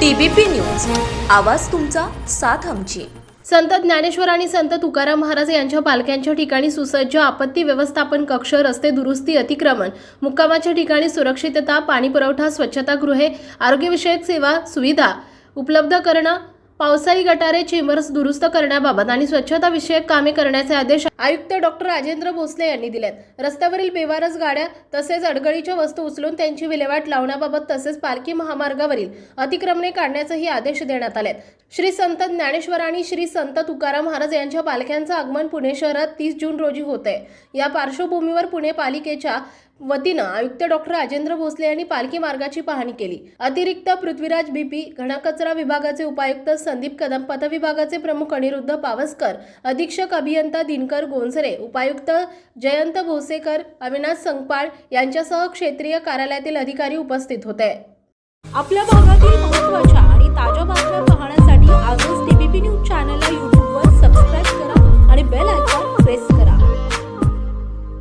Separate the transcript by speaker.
Speaker 1: TBP news. आवाज तुमचा साथ आमची.
Speaker 2: संत ज्ञानेश्वर आणि संत तुकाराम महाराज यांच्या पालख्यांच्या ठिकाणी सुसज्ज आपत्ती व्यवस्थापन कक्ष रस्ते दुरुस्ती अतिक्रमण मुक्कामाच्या ठिकाणी सुरक्षितता पाणी पुरवठा स्वच्छतागृहे आरोग्यविषयक सेवा सुविधा उपलब्ध करणं पावसाळी गटारे चेंबर्स दुरुस्त करण्याबाबत आणि स्वच्छता विषयक कामे करण्याचे आदेश आयुक्त डॉक्टर राजेंद्र भोसले यांनी दिलेत. रस्त्यावरील बेवारस गाड्या तसेच अडगळीच्या वस्तू उचलून त्यांची विल्हेवाट लावण्याबाबत तसेच पालखी महामार्गावरील अतिक्रमणे काढण्याचेही आदेश देण्यात आलेत. श्री संत ज्ञानेश्वर आणि श्री संत तुकाराम महाराज यांच्या पालख्यांचं आगमन पुणे शहरात तीस जून रोजी होत आहे या पार्श्वभूमीवर पुणे पालिकेच्या वतीनं आयुक्त डॉक्टर राजेंद्र भोसले यांनी पालखी मार्गाची पाहणी केली. अतिरिक्त पृथ्वीराज बीपी घनकचरा विभागाचे उपायुक्त संदीप कदम पथविभागाचे प्रमुख अनिरुद्ध पावसकर अधीक्षक अभियंता दिनकर गोंसरे उपायुक्त जयंत भोसेकर अविनाश संगपाळ यांच्यासह क्षेत्रीय कार्यालयातील अधिकारी उपस्थित होते.
Speaker 1: आपल्या भागातील